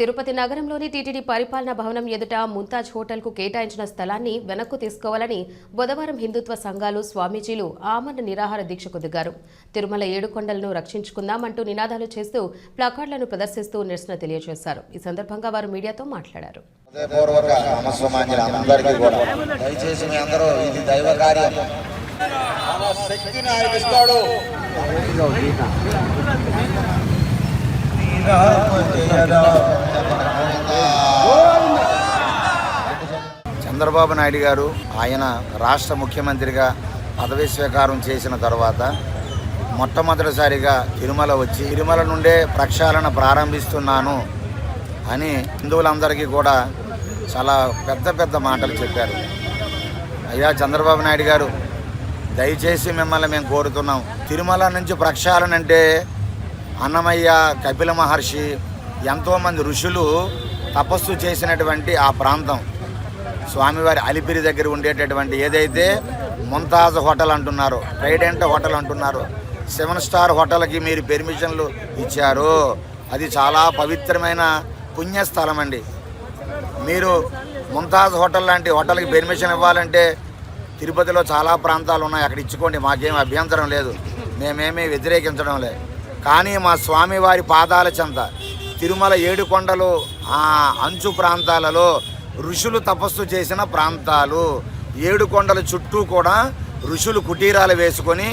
తిరుపతి నగరంలోని టీటీడీ పరిపాలనా భవనం ఎదుట ముంతాజ్ హోటల్కు కేటాయించిన స్థలాన్ని వెనక్కు తీసుకోవాలని బుధవారం హిందుత్వ సంఘాలు స్వామీజీలు ఆమరణ నిరాహార దీక్షకు దిగారు. తిరుమల ఏడుకొండలను రక్షించుకుందామంటూ నినాదాలు చేస్తూ ప్లకార్డులను ప్రదర్శిస్తూ నిరసన తెలియజేశారు. ఈ సందర్భంగా వారు మీడియాతో మాట్లాడారు. హృదయపూర్వక నమస్సమాంజలి అందరికీ కూడా. దయచేసి మీ అందరూ ఇది దైవ కార్యం. మన శక్తిని ఆయన ఇస్తాడు చంద్రబాబు నాయుడు గారు ఆయన రాష్ట్ర ముఖ్యమంత్రిగా పదవి స్వీకారం చేసిన తర్వాత మొట్టమొదటిసారిగా తిరుమల వచ్చి తిరుమల నుండే ప్రక్షాళన ప్రారంభిస్తున్నాను అని హిందువులందరికీ కూడా చాలా పెద్ద పెద్ద మాటలు చెప్పారు. అయ్యా చంద్రబాబు నాయుడు గారు దయచేసి మిమ్మల్ని మేము కోరుతున్నాం. తిరుమల నుంచి ప్రక్షాళన అంటే అన్నమయ్య కపిల మహర్షి ఎంతోమంది ఋషులు తపస్సు చేసినటువంటి ఆ ప్రాంతం. స్వామివారి అలిపిరి దగ్గర ఉండేటటువంటి ఏదైతే ముంతాజ్ హోటల్ అంటున్నారు ట్రైడెంట్ హోటల్ అంటున్నారు సెవెన్ స్టార్ హోటల్కి మీరు పెర్మిషన్లు ఇచ్చారు. అది చాలా పవిత్రమైన పుణ్యస్థలం అండి మీరు ముంతాజ్ హోటల్ లాంటి హోటల్కి పెర్మిషన్ ఇవ్వాలంటే తిరుపతిలో చాలా ప్రాంతాలు ఉన్నాయి. అక్కడ ఇచ్చుకోండి మాకేం అభ్యంతరం లేదు. మేమేమీ వ్యతిరేకించడం లేదు. కానీ మా స్వామివారి పాదాల చెంత తిరుమల ఏడుకొండలు ఆ అంచు ప్రాంతాలలో ఋషులు తపస్సు చేసిన ప్రాంతాలు. ఏడుకొండల చుట్టూ కూడా ఋషులు కుటీరాలు వేసుకొని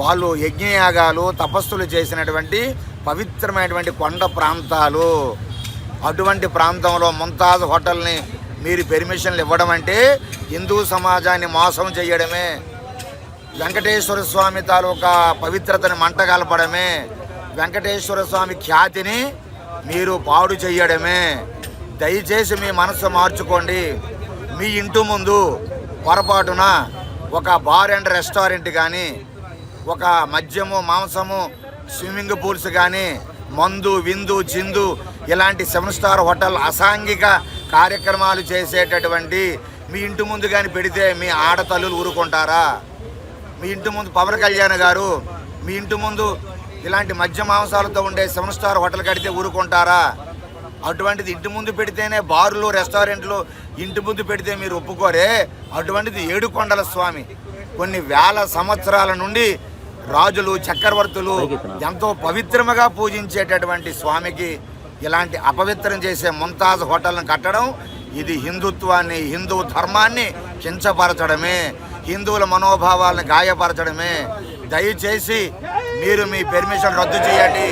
వాళ్ళు యజ్ఞయాగాలు తపస్సులు చేసినటువంటి పవిత్రమైనటువంటి కొండ ప్రాంతాలు. అటువంటి ప్రాంతంలో ముంతాజ్ హోటల్ని మీరు పెర్మిషన్లు ఇవ్వడం అంటే హిందూ సమాజాన్ని మోసం చేయడమే. వెంకటేశ్వర స్వామి తాలూకా పవిత్రతని మంటగలపడమే వెంకటేశ్వర స్వామి ఖ్యాతిని మీరు పాడు చేయడమే. దయచేసి మీ మనసు మార్చుకోండి. మీ ఇంటి ముందు పొరపాటున ఒక బార్ అండ్ రెస్టారెంట్ కానీ ఒక మద్యము మాంసము స్విమ్మింగ్ పూల్స్ కానీ మందు విందు చిందు ఇలాంటి సెవెన్ స్టార్ హోటల్ అసాంఘిక కార్యక్రమాలు చేసేటటువంటి మీ ఇంటి ముందు కానీ పెడితే మీ ఆడతల్లులు ఊరుకుంటారా? మీ ఇంటి ముందు పవన్ కళ్యాణ్ గారు మీ ఇంటి ముందు ఇలాంటి మద్య మాంసాలతో ఉండే సెవెన్ స్టార్ హోటల్ కడితే ఊరుకుంటారా? అటువంటిది ఇంటి ముందు పెడితేనే బారులు రెస్టారెంట్లు ఇంటి ముందు పెడితే మీరు ఒప్పుకోరే. అటువంటిది ఏడుకొండల స్వామి. కొన్ని వేల సంవత్సరాల నుండి రాజులు చక్రవర్తులు ఎంతో పవిత్రముగా పూజించేటటువంటి స్వామికి ఇలాంటి అపవిత్రం చేసే ముంతాజ్ హోటల్ని కట్టడం ఇది హిందుత్వాన్ని హిందూ ధర్మాన్ని కించపరచడమే. హిందువుల మనోభావాలను గాయపరచడమే. దయచేసి మీరు మీ పెర్మిషన్ రద్దు చేయండి.